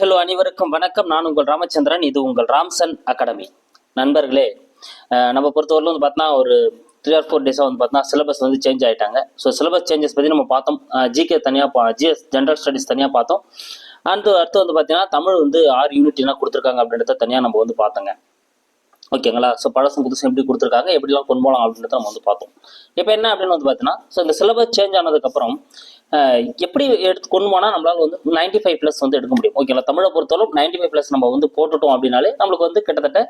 Hello அனைவருக்கும் வணக்கம். நான் உங்கள் ராமச்சந்திரன். இது உங்கள் ராம்சன் அகாடமி. நண்பர்களே நம்ம பொறுத்தவரையிலும் வந்து பார்த்தீங்கன்னா ஒரு த்ரீ ஆர் ஃபோர் டேஸாக வந்து பார்த்தீங்கன்னா சிலபஸ் வந்து சேஞ்ச் ஆயிட்டாங்க. ஸோ சிலபஸ் சேஞ்சஸ் பற்றி நம்ம பார்த்தோம். ஜிகே தனியாக பா ஜிஎஸ் ஜென்ரல் ஸ்டடீஸ் தனியாக பார்த்தோம். அண்ட் அடுத்து வந்து பார்த்தீங்கன்னா தமிழ் வந்து ஆறு யூனிட் என்ன கொடுத்துருக்காங்க அப்படின்றத தனியாக நம்ம வந்து பார்த்தோங்க. ஓகேங்களா ஸோ பழசும் புதுசும் எப்படி கொடுத்துருக்காங்க? எப்படிலாம் கொண்டு போகலாம் அப்படின்றத நம்ம வந்து பார்த்தோம். இப்போ என்ன அப்படின்னு வந்து பார்த்தீங்கன்னா ஸோ இந்த சிலபஸ் சேஞ்ச் ஆனதுக்கப்புறம் எப்படி எடுத்து கொண்டு போனால் நம்மளால வந்து நைன்டி ஃபைவ் ப்ளஸ் வந்து எடுக்க முடியும். ஓகேங்களா தமிழை பொறுத்தவரை நைன்டி ஃபைவ் ப்ளஸ் நம்ம வந்து போட்டுட்டோம் அப்படின்னாலே நம்மளுக்கு வந்து கிட்டத்தட்ட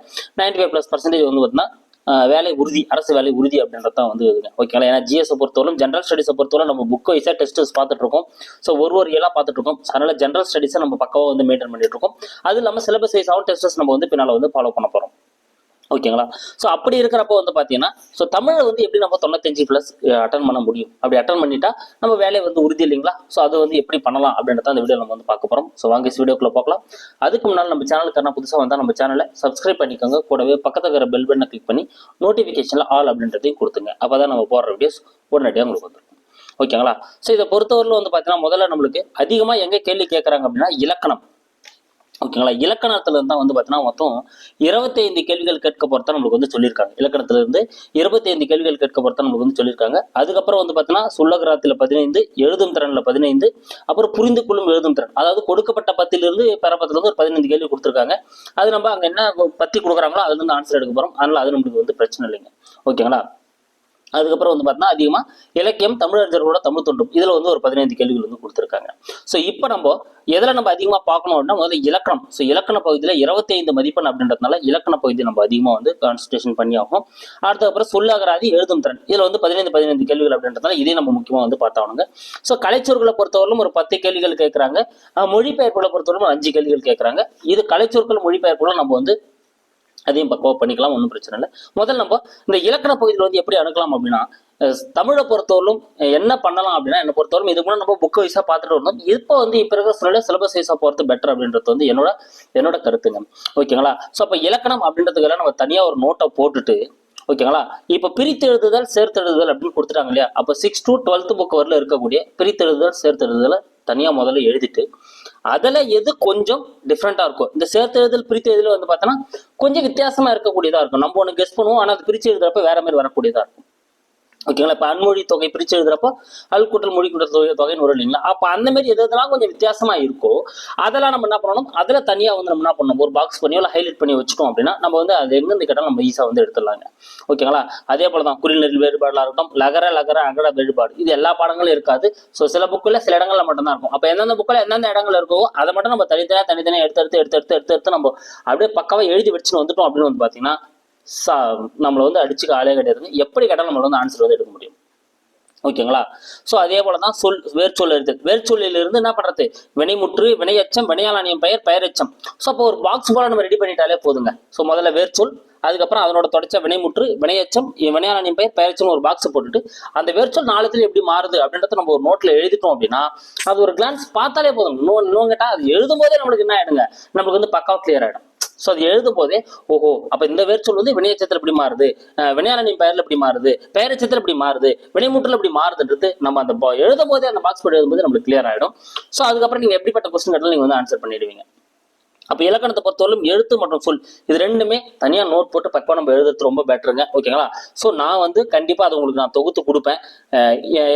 நைன்டி ஃபைவ் ப்ளஸ் பர்சன்டேஜ் வந்து பார்த்தீங்கன்னா வேலை உறுதி அரசு வேலை உறுதி அப்படின்றது தான் வந்து இதுங்க ஓகேங்களா ஏன்னா ஜிஎஸை பொறுத்தவரைக்கும் ஜென்ரல் ஸ்டடீஸை பொறுத்தவரை நம்ம புக் வைஸாக டெஸ்ட் பார்த்துட்டு இருக்கோம். ஸோ ஒரு ஒரு இயலாக பார்த்துட்டு இருக்கோம். அதனால ஜென்ரல் ஸ்டடீஸை நம்ம பக்கவாக வந்து மெயின்டைன் பண்ணிட்டு இருக்கோம். அது இல்லாமல் சிலபஸ் வைஸாகவும் டெஸ்டஸ் நம்ம வந்து பின்னால் வந்து ஃபாலோ பண்ண போகிறோம் ஓகேங்களா ஸோ அப்படி இருக்கிறப்போ வந்து பார்த்தீங்கன்னா ஸோ தமிழை வந்து எப்படி நம்ம தொண்ணூத்தஞ்சு ப்ளஸ் அட்டன் பண்ண முடியும்? அப்படி அட்டன் பண்ணிட்டா நம்ம வேலையை வந்து உறுதி இல்லைங்களா? ஸோ அதை வந்து எப்படி பண்ணலாம்? அப்படின்றத அந்த வீடியோ நம்ம வந்து பார்க்க போகிறோம் ஸோ வாங்க வீடியோக்குள்ளே பார்க்கலாம் அதுக்கு முன்னால் நம்ம சேனலுக்கு புதுசாக வந்தால் நம்ம சேனலை சப்ஸ்கிரைப் பண்ணிக்கோங்க. கூடவே பக்கத்தில் இருக்கிற பெல் பட்டனை கிளிக் பண்ணி நோட்டிஃபிகேஷனில் ஆல் அப்படின்றதையும் கொடுத்துங்க அப்போ தான் நம்ம போடுற வீடியோஸ் உடனடியாக உங்களுக்கு வந்துடும் ஓகேங்களா ஸோ இதை பொறுத்தவரையில் வந்து பார்த்தீங்கன்னா முதல்ல நம்மளுக்கு அதிகமாக எங்கே கேள்வி கேட்குறாங்க அப்படின்னா இலக்கணம். ஓகேங்களா? இலக்கணத்துல இருந்தா வந்து பார்த்தீங்கன்னா மொத்தம் இருபத்தைந்து கேள்விகள் கேட்க பொறுத்தா நம்மளுக்கு வந்து சொல்லியிருக்காங்க. இலக்கணத்துல இருந்து இருபத்தைந்து கேள்விகள் கேட்க பொறுத்தா நம்மளுக்கு வந்து சொல்லியிருக்காங்க. அதுக்கப்புறம் வந்து பார்த்தீங்கன்னா சொல்லகராத்துல பதினைந்து எழுதும் திறன்ல பதினைந்து அப்புறம் புரிந்து கொள்ளும் எழுதும் திறன். அதாவது கொடுக்கப்பட்ட பத்திலிருந்து பெறப்பத்துல இருந்து ஒரு பதினைந்து கேள்வி கொடுத்துருக்காங்க. அது நம்ம அங்க என்ன பத்தி கொடுக்குறாங்களோ அதுல இருந்து ஆன்சர் எடுக்க போறோம். அதனால அது நம்மளுக்கு வந்து பிரச்சனை இல்லைங்க. ஓகேங்களா? அதுக்கப்புறம் வந்து பார்த்தீங்கன்னா அதிகமாக இலக்கியம் தமிழறிஞர்களோட தமிழ் தொண்டும். இதில் வந்து ஒரு பதினைந்து கேள்விகள் வந்து கொடுத்துருக்காங்க. ஸோ இப்போ நம்ம எதில் நம்ம அதிகமாக பார்க்கணும் அப்படின்னா முதல்ல இலக்கணம். ஸோ இலக்கண பகுதியில் இருபத்தைந்து மதிப்பெண் அப்படின்றதுனால இலக்கண பகுதி நம்ம அதிகமாக வந்து கான்சன்ட்ரேஷன் பண்ணி ஆகும் அடுத்தப்புறம் சொல்லாகராதி எழுதும் திறன். இதில் வந்து பதினைந்து பதினைந்து கேள்விகள் அப்படின்றதுனால இதே நம்ம முக்கியமாக வந்து பார்த்தாங்க ஸோ கலைச்சொற்களை பொறுத்தவரையிலும் ஒரு பத்து கேள்விகள் கேட்குறாங்க மொழிபெயர்ப்புகளை பொறுத்தவரையிலும் அஞ்சு கேள்விகள் கேட்குறாங்க இது கலைச்சொற்கள் மொழிபெயர்ப்புகளும் நம்ம வந்து அதையும் பக்கவாக பண்ணிக்கலாம் ஒன்றும் பிரச்சனை இல்லை. முதல்ல நம்ம இந்த இலக்கண பகுதியில் வந்து எப்படி அணுகலாம் அப்படின்னா தமிழை பொறுத்தவரையிலும் என்ன பண்ணலாம் அப்படின்னா என்னை பொறுத்தவரைக்கும் இது கூட நம்ம புக் வைஸாக பார்த்துட்டு வரணும். இப்போ வந்து இப்போ இருக்கிற சூழ்நிலை சிலபஸ் வைஸாக போகிறது பெட்டர் அப்படின்றது வந்து என்னோட என்னோட கருத்துங்க. ஓகேங்களா? ஸோ அப்போ இலக்கணம் அப்படின்றதுக்கெல்லாம் நம்ம தனியாக ஒரு நோட்டை போட்டுட்டு ஓகேங்களா? இப்போ பிரித்து எழுதுதல் சேர்த்து எழுதுதல் அப்படின்னு கொடுத்துட்டாங்க இல்லையா? அப்போ சிக்ஸ் டு டுவெல்த் புக் வரல இருக்கக்கூடிய பிரித்தெழுதுதல் சேர்த்தெழுதுதலை தனியாக முதல்ல எழுதிட்டு அதில் எது கொஞ்சம் டிஃப்ரெண்ட்டாக இருக்கும். இந்த சேர்த்து எழுதல் பிரித்து எழுதல் வந்து பார்த்தோன்னா கொஞ்சம் வித்தியாசமாக இருக்கக்கூடியதாக இருக்கும். நம்ம ஒன்று கெஸ் பண்ணுவோம் ஆனால் அது பிரித்து எழுதுறப்ப வேற மாதிரி வரக்கூடியதாக இருக்கும். ஓகேங்களா இப்போ அன்மொழி தொகை பிரித்து எழுதுறப்போ அல் கூட்டல் மொழி கூட்டல் தொகை தொகைன்னு வரும் இல்லைங்களா? அப்போ அந்த மாதிரி எது எதெல்லாம் கொஞ்சம் வித்தியாசமாக இருக்கோ அதெல்லாம் நம்ம என்ன பண்ணணும்? அதில் தனியாக வந்து நம்ம என்ன பண்ணணும்? ஒரு பாக்ஸ் பண்ணி இல்லை ஹைலைட் பண்ணி வச்சுட்டோம் அப்படின்னா நம்ம வந்து அது எங்கேருந்து கேட்டாலும் நம்ம ஈஸியாக வந்து எடுத்துடலாங்க. ஓகேங்களா அதே போல தான் குறிநெறி வேறுபாடுலாம் இருக்கட்டும் லகர லகர அகர வேறுபாடு. இது எல்லா பாடங்களும் இருக்காது. ஸோ சில புக்கில் சில இடங்களில் மட்டும்தான் இருக்கும். அப்போ எந்தெந்த புக்கில் எந்தெந்த இடங்கள் இருக்கோ அதை மட்டும் நம்ம தனித்தனியாக தனித்தனியாக எடுத்து எடுத்து எடுத்து எடுத்து எடுத்து எடுத்து நம்ம அப்படியே பக்காவாக எழுதி வச்சுன்னு வந்துட்டோம் அப்படின்னு வந்து பார்த்தீங்கன்னா சா நம்மளை வந்து அடிச்சுக்க ஆளே கிடையாதுங்க எப்படி கேட்டாலும் நம்மளை வந்து ஆன்சர் வந்து எடுக்க முடியும். ஓகேங்களா? ஸோ அதே போல தான் சொல் வேர்ச்சொல் இருக்குது வேர்ச்சொல்லிலிருந்து என்ன பண்ணுறது வினைமுற்று வினையச்சம் வினையாளனியம் பெயர் பெயரச்சம். ஸோ அப்போ ஒரு பாக்ஸ் போல நம்ம ரெடி பண்ணிட்டாலே போதுங்க. ஸோ முதல்ல வேர்ச்சொல் அதுக்கப்புறம் அதனோட தொடச்ச வினைமுற்று வினையச்சம் வினையாளனியம் பெயர் பெயரச்சம் ஒரு பாக்ஸ் போட்டுட்டு அந்த வேர்ச்சொல் நாளத்தில் எப்படி மாறுது அப்படின்றத நம்ம ஒரு நோட்டில் எழுதிட்டோம் அப்படின்னா அது ஒரு கிளான்ஸ் பார்த்தாலே போதும். இன்னும் இன்னும் கேட்டால் அது எழுதும் போதே நம்மளுக்கு என்ன ஆயிடுங்க? நம்மளுக்கு வந்து பக்காவாக கிளியர் ஆகிடும் ஸோ அது எழுதும் போதே ஓஹோ அப்ப இந்த வேர்ச்சொல் வந்து வினையச்சத்தில் இப்படி மாறுது. அஹ் வினையாளனின் பெயர்ல இப்படி மாறுது. பெயரச்சத்தில் இப்படி மாறுது. வினைமூட்டில் இப்படி மாறுதுன்றது நம்ம அந்த எழுதும் போதே அந்த பாக்ஸ் போட்டு எழுதும்போது நம்மளுக்கு கிளியர் ஆயிடும். ஸோ அதுக்கப்புறம் நீங்க எப்படிப்பட்ட கொஸ்டின் கேட்டாலும் நீங்க வந்து ஆன்சர் பண்ணிடுவீங்க. அப்போ இலக்கணத்தை பொறுத்தவரைக்கும் எழுத்து மற்றும் சொல் இது ரெண்டுமே தனியாக நோட் போட்டு பக்கம் நம்ம எழுதுறது ரொம்ப பெட்டருங்க ஓகேங்களா ஸோ நான் வந்து கண்டிப்பாக அது உங்களுக்கு நான் தொகுத்து கொடுப்பேன்.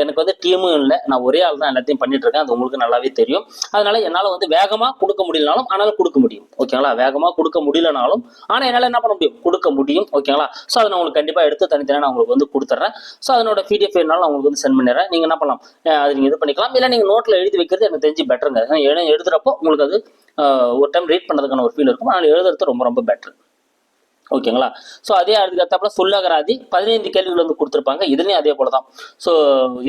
எனக்கு வந்து டீமும் இல்லை. நான் ஒரே ஆள் தான் எல்லாத்தையும் பண்ணிட்டு இருக்கேன். அது உங்களுக்கு நல்லாவே தெரியும். அதனால என்னால் வந்து வேகமாக கொடுக்க முடியலனாலும் ஆனால் கொடுக்க முடியும். ஓகேங்களா வேகமாக கொடுக்க முடியலனாலும் ஆனால் என்னால் என்ன பண்ண முடியும்? கொடுக்க முடியும். ஓகேங்களா ஸோ அதை நான் உங்களுக்கு கண்டிப்பாக எடுத்து தனித்தனியாக நான் உங்களுக்கு வந்து கொடுத்துட்றேன் ஸோ அதனோட பிடிஎஃப் வேணாலும் நான் உங்களுக்கு வந்து சென்ட் பண்ணிடுறேன். நீங்கள் என்ன பண்ணலாம்? அது நீங்கள் இது பண்ணிக்கலாம். இல்லை நீங்கள் நோட்டில் எழுதி வைக்கிறது எனக்கு தெரிஞ்சு பெட்டருங்க ஏன்னா எழுதுறப்போ உங்களுக்கு அது ஒரு டைம் ரீட் பண்ணதுக்கான ஒரு ஃபீல் இருக்கும் ஆனால் எழுதுறது ரொம்ப ரொம்ப பெட்டர் ஓகேங்களா ஸோ அதே அதுக்கப்புறப்ப சொல்லகராதி பதினைந்து கேள்விகள் வந்து கொடுத்துருப்பாங்க. இதுலேயும் அதே போல தான். ஸோ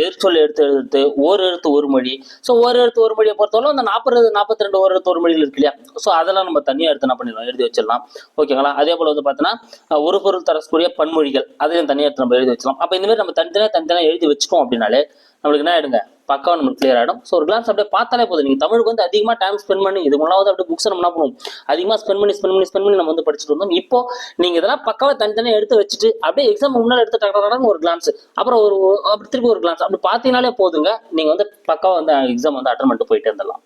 எதிர்ச்சொல் எடுத்து எழுத்து ஒரு எழுத்து ஒரு மொழி. ஸோ ஒரு எழுத்து ஒரு மொழியை பொறுத்தவரை அந்த நாற்பது நாற்பத்தி ரெண்டு ஒரு எழுத்து ஒரு மொழிகள் இருக்கு இல்லையா? ஸோ அதெல்லாம் நம்ம தனியாக எடுத்து என்ன பண்ணிடலாம்? எழுதி வச்சிடலாம். ஓகேங்களா அதே போல் வந்து பார்த்தீங்கன்னா ஒரு பொருள் தரக்கூடிய பன்மொழிகள் அதையும் தனியாக எடுத்து நம்ம எழுதி வச்சிடலாம். அப்போ இந்தமாரி நம்ம தனித்தனியாக தனித்தனியாக எழுதி வச்சுக்கோம் அப்படின்னாலே நம்மளுக்கு என்ன ஆயிடுங்க? பக்காவா நம்மளுக்கு கிளியர் ஆகிடும் ஸோ ஒரு கிளாஸ் அப்படியே பார்த்தாலே போதும். நீங்கள் தமிழுக்கு வந்து அதிகமாக டைம் ஸ்பெண்ட் பண்ணி இது முன்னாவது அப்படியே புக்ஸ் நம்ம என்ன பண்ணுவோம்? அதிகமாக ஸ்பெண்ட் பண்ணி ஸ்பெண்ட் பண்ணி ஸ்பெண்ட் பண்ணி நம்ம வந்து படிச்சுட்டு இருந்தோம் இப்போ நீங்கள் இதெல்லாம் பக்காவாக தனித்தனியாக எடுத்து வச்சுட்டு அப்படியே எக்ஸாம் முன்னால் எடுத்து டக்கு ஒரு கிளான்ஸ் அப்புறம் ஒரு ஒரு- அப்படி திருப்பி ஒரு கிளான்ஸ் அப்படி பார்த்தீங்கனாலே போதுங்க. நீங்கள் வந்து பக்காவாக வந்து எக்ஸாம் வந்து அட்டன் பண்ணிட்டு போயிட்டே இருந்தலாம்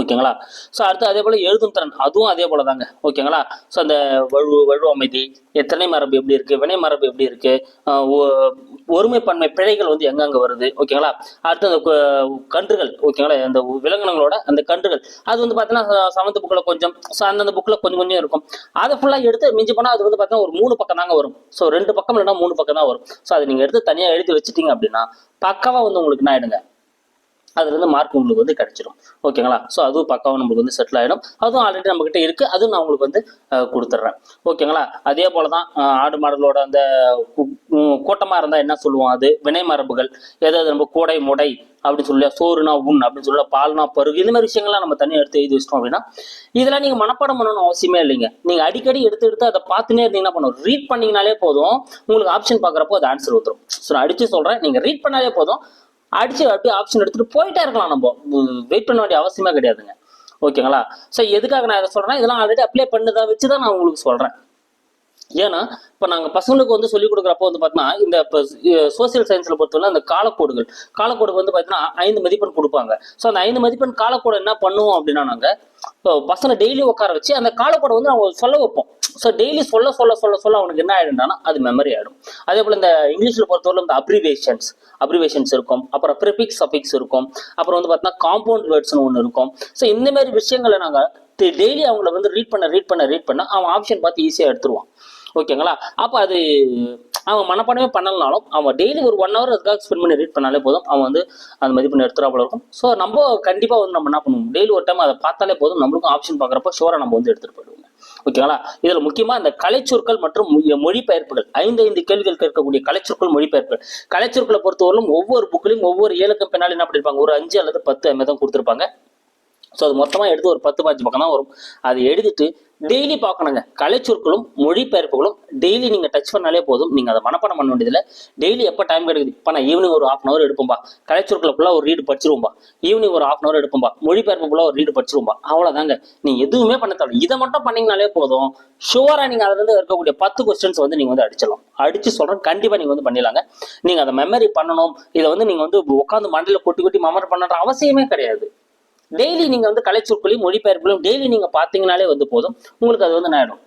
ஓகேங்களா? ஸோ அடுத்து அதே போல் எழுதும் திறன். அதுவும் அதே போல தாங்க. ஓகேங்களா? ஸோ அந்த வலு வலு அமைதி எத்தனை மரபு எப்படி இருக்குது வினை மரபு எப்படி இருக்குது ஒருமைப்பன்மை பிழைகள் வந்து எங்கெங்கே வருது ஓகேங்களா? அடுத்து அந்த கன்றுகள் ஓகேங்களா? அந்த விலங்கினங்களோட அந்த கன்றுகள். அது வந்து பார்த்தீங்கன்னா சமந்த புக்கில் கொஞ்சம் ஸோ அந்தந்த புக்கில் கொஞ்சம் கொஞ்சம் இருக்கும். அதை ஃபுல்லாக எடுத்து மிஞ்சி போனால் அது வந்து பார்த்தீங்கன்னா ஒரு மூணு பக்கம் தாங்க வரும். ஸோ ரெண்டு பக்கம் இல்லைன்னா மூணு பக்கம் தான் வரும். ஸோ அதை நீங்கள் எடுத்து தனியாக எழுதி வச்சுட்டீங்க அப்படின்னா பக்காவாக வந்து உங்களுக்கு என்ன ஆயிடுங்க? அதுல இருந்து மார்க் உங்களுக்கு வந்து கிடைச்சிடும் ஓகேங்களா ஸோ அதுவும் பக்காவும் நம்மளுக்கு வந்து செட்டில் ஆகிடும் அதுவும் ஆல்ரெடி நம்மக்கிட்ட இருக்கு. அதுவும் நான் உங்களுக்கு வந்து கொடுத்துட்றேன் ஓகேங்களா அதே போல தான் ஆடு மாடுகளோட அந்த கூட்டமாக இருந்தால் கூட்டமா இருந்தா என்ன சொல்லுவோம் அது? வினை மரபுகள். ஏதாவது நம்ம கூடை முடை அப்படின்னு சொல்லி சோறுனா உண் அப்படின்னு சொல்லி பால்னா பருகு இந்த மாதிரி விஷயங்கள்லாம் நம்ம தனியாக எடுத்து எழுதி வச்சிட்டோம் அப்படின்னா இதெல்லாம் நீங்க மனப்பாடம் பண்ணணும் அவசியமே இல்லைங்க. நீங்க அடிக்கடி எடுத்து எடுத்து அதை பார்த்துனே இருந்தீங்கன்னா பண்ணும் ரீட் பண்ணிங்கனாலே போதும். உங்களுக்கு ஆப்ஷன் பார்க்குறப்போ அது ஆன்சர் வந்துடும் ஸோ நான் அடிச்சு சொல்றேன். நீங்கள் ரீட் பண்ணாலே போதும். அடிச்சு அப்படியே ஆப்ஷன் எடுத்துட்டு போயிட்டே இருக்கலாம் நம்ம. வெயிட் பண்ண வேண்டிய அவசியமே கிடையாதுங்க. ஓகேங்களா ஸோ எதுக்காக நான் இதை சொல்கிறேன்னா இதெல்லாம் ஆல்ரெடி அப்ளை பண்ணதை வச்சு தான் நான் உங்களுக்கு சொல்கிறேன் ஏன்னா இப்போ நாங்கள் பசங்களுக்கு வந்து சொல்லிக் கொடுக்குறப்போ வந்து பார்த்தீங்கன்னா இந்த இப்போ சோசியல் சயின்ஸில் பொறுத்தவரை அந்த காலக்கோடுகள் காலக்கோடுக்கு வந்து பார்த்தீங்கன்னா ஐந்து மதிப்பெண் கொடுப்பாங்க. ஸோ அந்த ஐந்து மதிப்பெண் காலக்கோடு என்ன பண்ணுவோம் அப்படின்னா நாங்கள் இப்போ பசங்களை டெய்லி உட்கார வச்சு அந்த காலக்கோடை வந்து அவங்க சொல்ல வைப்போம். ஸோ டெய்லி சொல்ல சொல்ல சொல்ல சொல்ல அவனுக்கு என்ன ஆகிடும்னா அது மெமரி ஆகிடும் அதே போல் இந்த இங்கிலீஷில் பொறுத்தவரை இந்த அப்ரிவேஷன்ஸ் அப்ரிவேஷன்ஸ் இருக்கும். அப்புறம் ப்ரிபிக்ஸ் சஃபிக்ஸ் இருக்கும். அப்புறம் வந்து பார்த்தீங்கன்னா காம்பவுண்ட் வேர்ட்ஸ்னு ஒன்று இருக்கும். ஸோ இந்த மாதிரி விஷயங்களை நாங்கள் டெய்லி அவங்கள வந்து ரீட் பண்ண ரீட் பண்ண ரீட் பண்ண அவன் ஆப்ஷன் பார்த்து ஈஸியாக எடுத்துருவான். ஓகேங்களா அப்போ அது அவன் மனப்பாடமே பண்ணலனாலும் அவன் டெய்லி ஒரு ஒன் ஹவர் அதுக்காக ஸ்பெண்ட் பண்ணி ரீட் பண்ணாலே போதும். அவன் வந்து அந்த மதிப்பெண் எடுத்துறாப்புல இருக்கும். ஸோ நம்ம கண்டிப்பாக வந்து நம்ம என்ன பண்ணுவோம்? டெய்லி ஒரு டைம் அதை பார்த்தாலே போதும். நம்மளுக்கும் ஆப்ஷன் பார்க்குறப்ப ஷோராக நம்ம வந்து எடுத்துகிட்டு போயிடுவோம். ஓகேங்களா இதில் முக்கியமாக இந்த கலைச்சொற்கள் மற்றும் மொழிபெயர்ப்புகள். ஐந்து ஐந்து கேள்விகள் கேட்கக்கூடிய கலைச்சொற்கள் மொழிபெயர்ப்புகள். கலைச்சொற்களை பொறுத்தவரையிலும் ஒவ்வொரு புக்லையும் ஒவ்வொரு ஏழுக்கும் பின்னால் என்ன பண்ணிருப்பாங்க? ஒரு அஞ்சு அல்லது பத்து அமைதான் தான் கொடுத்துருப்பாங்க. ஸோ அது மொத்தமாக எடுத்து ஒரு பத்து பாஞ்சு பக்கம் தான் வரும். அதை எழுதிட்டு டெய்லி பார்க்கணுங்க. கலைச்சொற்களும் மொழிபெயர்ப்புகளும் டெய்லி நீங்கள் டச் பண்ணாலே போதும். நீங்கள் அதை மனப்பாடம் பண்ண வேண்டியதில்லை. டெய்லி எப்போ டைம் கிடைக்குது? இப்போ நான் ஈவினிங் ஒரு ஹாஃப் அன் அவர் எடுப்போம்பா கலைச்சொற்களை ஃபுல்லாக ஒரு ரீடு படிச்சிருவோம்பா. ஈவினிங் ஒரு ஹாஃப் அன் அவர் எடுப்போம்பா மொழிபெயர்ப்பு ஃபுல்லாக ஒரு ரீடு படிச்சிருவோம்பா. அவ்வளோதாங்க நீங்கள் எதுவுமே பண்ண தேவை இதை மட்டும் பண்ணீங்கனாலே போதும். ஷுவராக நீங்கள் அதுலேருந்து இருக்கக்கூடிய பத்து கொஸ்டின்ஸ் வந்து நீங்கள் வந்து அடிச்சிடலாம். அடிச்சு சொல்கிறேன் கண்டிப்பாக நீங்கள் வந்து பண்ணிடலாங்க நீங்கள் அதை மெமரி பண்ணணும். இதை வந்து நீங்கள் வந்து உட்காந்து மண்டல கொட்டி கொட்டி மெமரி பண்ணுற அவசியமே கிடையாது. டெய்லி நீங்க வந்து கலைச்சொற்களையும் மொழிபெயர்ப்புகளையும் டெய்லி நீங்க பாத்தீங்கனாலே வந்து போதும். உங்களுக்கு அது வந்து என்ன ஆயிடும்?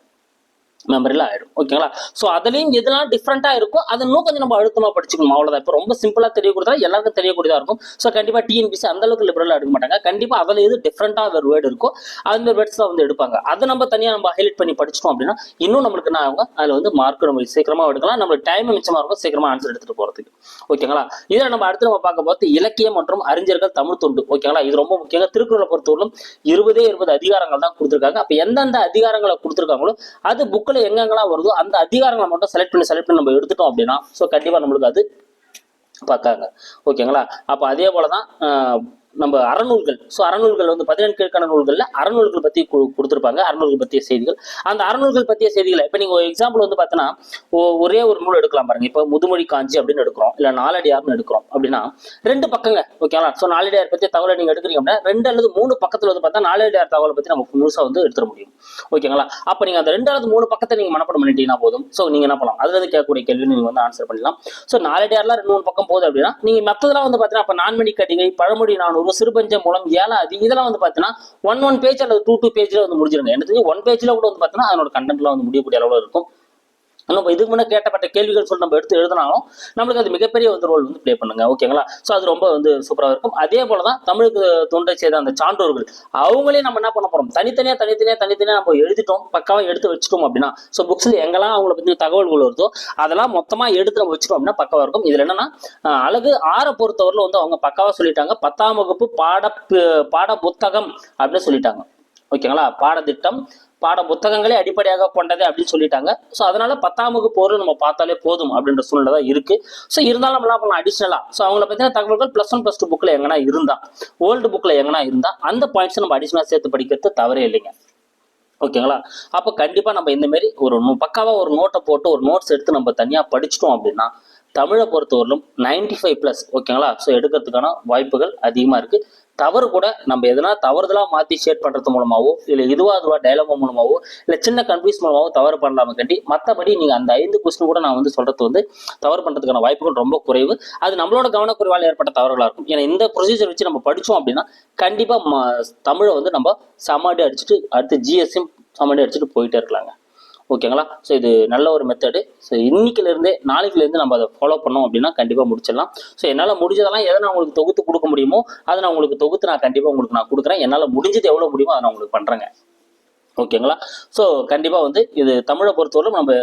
மெமரியில் ஆயிடும் ஓகேங்களா ஸோ அதுலேயும் எதெல்லாம் டிஃப்ரெண்ட்டாக இருக்கோ அதை இன்னும் கொஞ்சம் நம்ம அழுத்தமாக படிச்சுக்கணும். அவ்வளோதான் இப்போ ரொம்ப சிம்பிளாக தெரியக்கூடியதா எல்லாருக்கும் தெரியக்கூடியதாக இருக்கும். ஸோ கண்டிப்பாக டிஎன்பிசி அந்த அளவுக்கு லிபரலாக எடுக்க மாட்டாங்க கண்டிப்பாக அதில் எது டிஃப்ரெண்ட்டாக வேறு வேர்டு இருக்கோ அந்த வேர்ட்ஸ் தான் வந்து எடுப்பாங்க. அதை நம்ம தனியாக நம்ம ஹைலைட் பண்ணி படிச்சிட்டோம் அப்படின்னா இன்னும் நம்மளுக்கு என்ன ஆகும் அதில் வந்து மார்க் நம்ம சீக்கிரமாக எடுக்கலாம். நம்மளுக்கு டைம் மிச்சமாக இருக்கும். சீக்கிரமாக ஆன்சர் எடுத்துகிட்டு போகிறதுக்கு ஓகேங்களா இதில் நம்ம அடுத்து நம்ம பார்க்க போகிறது இலக்கியம் மற்றும் அறிஞர்கள் தமிழ் தொண்டு. ஓகேங்களா இது ரொம்ப முக்கியங்க. திருக்குறளை பொறுத்தவரையிலும் இருபதே இருபது அதிகாரங்கள் தான் கொடுத்துருக்காங்க. அப்போ எந்தெந்த அதிகாரங்களை கொடுத்துருக்காங்களோ அது புக்கில் எங்கெங்கெல்லாம் வருதோ அந்த அதிகாரங்களை மட்டும் செலக்ட் பண்ணி செலக்ட் பண்ணி நம்ம எடுத்துட்டோம் அப்படின்னா ஸோ கண்டிப்பாக நம்மளுக்கு அது பார்க்காங்க. ஓகேங்களா அப்போ அதே போல தான் ஆஹ், நம்ம அறநூல்கள். ஸோ அறநூல்கள் வந்து பதினெண்டு கீழ்க்கான நூல்களில் அறநூல்கள் பற்றி கு- கொடுத்துருப்பாங்க. அறநூல்கள் பற்றிய செய்திகள். அந்த அறநூல்கள் பற்றிய செய்திகளை இப்போ நீங்கள் ஒரு எக்ஸாம்பிள் வந்து பார்த்தீங்கன்னா ஒரே ஒரு நூல் எடுக்கலாம் பாருங்க. இப்போ முதுமொழி காஞ்சி அப்படின்னு எடுக்கிறோம். இல்லை நாலடியார்னு எடுக்கிறோம் அப்படின்னா ரெண்டு பக்கங்க ஓகேங்களா ஸோ நாலடியார் பற்றி தகவலை நீங்கள் எடுக்கிறீங்க அப்படின்னா ரெண்டு அல்லது மூணு பக்கத்தில் வந்து பார்த்தா நாலடியார் தகவலை பற்றி நம்ம முழுசாக வந்து எடுத்துட முடியும். ஓகேங்களா அப்போ நீங்கள் அந்த ரெண்டு அல்லது மூணு பக்கத்தை நீங்கள் மனப்படம் பண்ணிட்டீங்கன்னா போதும். ஸோ நீங்கள் என்ன பண்ணலாம்? அதில் கேட்கக்கூடிய கேள்வி நீங்கள் வந்து ஆன்சர் பண்ணலாம் ஸோ நாலடியார்லாம் ரெண்டு மூணு பக்கம் போகுது அப்படின்னா நீங்கள் மற்றதெல்லாம் வந்து பார்த்தீங்கன்னா இப்போ நான்மணி கடிகை பழமொழி நானூறு சிறுபஞ்ச மூலம் ஏழாதி இதெல்லாம் வந்து பார்த்தீங்கன்னா ஒன் ஒன் பேஜ் அல்லது டூ டூ பேஜில் வந்து முடிஞ்சிருங்க. எனக்கு ஒன் பேஜில் கூட வந்து பார்த்தீங்கன்னா அதனோட கண்டென்ட்லாம் வந்து முடியக்கூடிய அளவில் இருக்கும். நம்ம இதுக்கு முன்னே கேட்டப்பட்ட கேள்விகள் சொல்லி நம்ம எடுத்து எழுதினாலும் நம்மளுக்கு அது மிகப்பெரிய வந்து ரோல் வந்து ப்ளே பண்ணுங்க. ஓகேங்களா ஸோ அது ரொம்ப வந்து சூப்பராக இருக்கும். அதே போல தான் தமிழுக்கு தொண்டை செய்த அந்த சான்றோர்கள் அவங்களே நம்ம என்ன பண்ண போறோம்? தனித்தனியாக தனித்தனியாக தனித்தனியாக நம்ம எழுதிட்டோம். பக்காவாக எடுத்து வச்சுட்டோம் அப்படின்னா ஸோ புக்ஸில் எங்கெல்லாம் அவங்கள பற்றி தகவல்கள் வருதோ அதெல்லாம் மொத்தமாக எடுத்து நம்ம வச்சுட்டோம் அப்படின்னா பக்கவாக இருக்கும். இதில் என்னன்னா அழகு ஆற பொறுத்தவரையில் வந்து அவங்க பக்காவாக சொல்லிட்டாங்க. பத்தாம் வகுப்பு பாட பாட புத்தகம் அப்படின்னு சொல்லிட்டாங்க. ஓகேங்களா பாடத்திட்டம் பாட புத்தகங்களே அடிப்படையாக கொண்டது அப்படின்னு சொல்லிட்டாங்க. ஸோ அதனால பத்தாம் வகுப்பு பொருள் நம்ம பார்த்தாலே போதும் அப்படின்ற சூழ்நிலை தான் இருக்கு. ஸோ இருந்தாலும் நம்ம என்ன பண்ணலாம்? அடிஷனலா ஸோ அவங்கள பத்தின தகவல்கள் ப்ளஸ் ஒன் ப்ளஸ் டூ புக்கில் எங்கன்னா இருந்தா ஓல்டு புக்கில் எங்கன்னா இருந்தா அந்த பாயிண்ட்ஸ் நம்ம அடிஷனலாக சேர்த்து படிக்கிறது தவறே இல்லைங்க. ஓகேங்களா அப்போ கண்டிப்பாக நம்ம இந்த மாதிரி ஒரு பக்காவாக பக்காவா ஒரு நோட்டை போட்டு ஒரு நோட்ஸ் எடுத்து நம்ம தனியாக படிச்சிட்டோம் அப்படின்னா தமிழை பொறுத்தவரையிலும் நைன்டி ஃபைவ் ப்ளஸ் ஓகேங்களா ஸோ எடுக்கிறதுக்கான வாய்ப்புகள் அதிகமாக இருக்குது தவறு கூட நம்ம எதனா தவறுதலாக மாற்றி ஷேர் பண்ணுறது மூலமாகவோ இல்லை இதுவா அதுவா டைலாமோ மூலமாகவோ இல்லை சின்ன கன்ஃபியூஸ் மூலமாகவோ தவறு பண்ணலாமே கண்டி மற்றபடி நீங்கள் அந்த ஐந்து கொஸ்டின் கூட நான் வந்து சொல்கிறது வந்து தவறு பண்ணுறதுக்கான வாய்ப்புகள் ரொம்ப குறைவு. அது நம்மளோட கவனக்குறைவால் ஏற்பட்ட தவறுகளாக இருக்கும். ஏன்னா இந்த ப்ரொசீஜர் வச்சு நம்ம படித்தோம் அப்படின்னா கண்டிப்பாக தமிழை வந்து நம்ம சமாடி அடிச்சுட்டு அடுத்து ஜிஎஸ்எம் சமாடி அடிச்சுட்டு போயிட்டே இருக்கலாங்க. ஓகேங்களா ஸோ இது நல்ல ஒரு மெத்தடு ஸோ இன்னைக்குலேருந்தே நாளைக்குலேருந்து நம்ம அதை ஃபாலோ பண்ணோம் அப்படின்னா கண்டிப்பாக முடிச்சிடலாம். ஸோ என்னால் முடிஞ்சதெல்லாம் எதை நான் உங்களுக்கு தொகுத்து கொடுக்க முடியுமோ அதை நான் உங்களுக்கு தொகுத்து நான் கண்டிப்பாக உங்களுக்கு நான் கொடுக்குறேன். என்னால் முடிஞ்சது எவ்வளோ முடியுமோ அதை நான் உங்களுக்கு பண்ணுறேங்க ஓகேங்களா ஸோ கண்டிப்பாக வந்து இது தமிழை பொறுத்தவரை நம்ம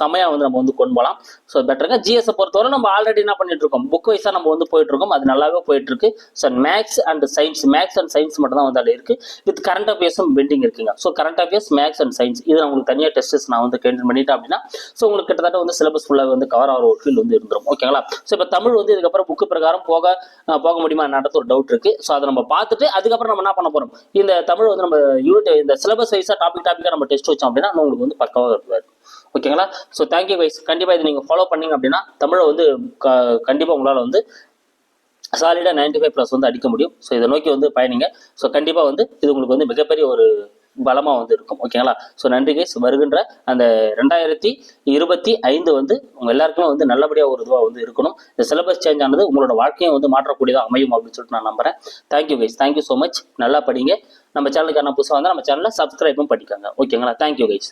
செமையாக வந்து நம்ம வந்து கொண்டு போகலாம். ஸோ பெட்டருங்க ஜிஎஸ்ஸை பொறுத்தவரை நம்ம ஆல்ரெடி என்ன பண்ணிட்டு இருக்கோம் புக் வைஸாக நம்ம வந்து போயிட்டு இருக்கோம் அது நல்லாவே போயிட்டு இருக்கு so maths and science maths and science மட்டும் தான் வந்து அதில் இருக்கு. வித் கரண்ட் அஃபேர்ஸும் பெண்டிங் இருக்குங்க. So current affairs maths and science இது நான் உங்களுக்கு தனியாக டெஸ்ட்ஸ் நான் வந்து கேன்சல் பண்ணிட்டேன் அப்படின்னா ஸோ உங்களுக்கு கிட்டத்தட்ட வந்து சிலபஸ் ஃபுல்லாக வந்து கவர் ஆகிற ஒரு ஃபீல் வந்து இருந்துரும். ஓகேங்களா ஸோ இப்போ தமிழ் வந்து இதுக்கப்புறம் புக்கு பிரகாரம் போக போக முடியுமா நடத்த ஒரு டவுட் இருக்கு. ஸோ அதை நம்ம பார்த்துட்டு அதுக்கப்புறம் நம்ம என்ன பண்ண போறோம்? இந்த தமிழ் வந்து நம்ம யூனிட் இந்த சிலபஸ் வைஸாக டாபிக் டாப்பிக்காக நம்ம டெஸ்ட் வச்சோம் அப்படின்னா உங்களுக்கு வந்து பக்கவாக இருப்பாரு ஓகேங்களா? ஸோ தேங்க்யூ வைஸ் கண்டிப்பாக இது நீங்கள் ஃபாலோ பண்ணீங்க அப்படின்னா தமிழை வந்து க கண்டிப்பாக உங்களால் வந்து சாலிடாக நைன்டி ஃபைவ் ப்ளஸ் வந்து அடிக்க முடியும். ஸோ இதை நோக்கி வந்து பயணிங்க. ஸோ கண்டிப்பாக வந்து இது உங்களுக்கு வந்து மிகப்பெரிய ஒரு பலமாக வந்து இருக்கும். ஓகேங்களா? ஸோ நன்றி கைஸ் வருகின்ற அந்த ரெண்டாயிரத்தி இருபத்தி ஐந்து வந்து உங்கள் எல்லாருக்குமே வந்து நல்லபடியாக ஒரு இதுவாக வந்து இருக்கணும். இந்த சிலபஸ் சேஞ்ச் ஆனது உங்களோட வாழ்க்கையை வந்து மாற்றக்கூடியதாக அமையும் அப்படின்னு சொல்லிட்டு நான் நம்புறேன். Thank you guys thank you so much நல்லா படிங்க. நம்ம சேனலுக்கான புதுசாக வந்தால் நம்ம சேனலில் சப்ஸ்கிரைபும் பண்ணிக்கோங்க ஓகேங்களா? Thank you guys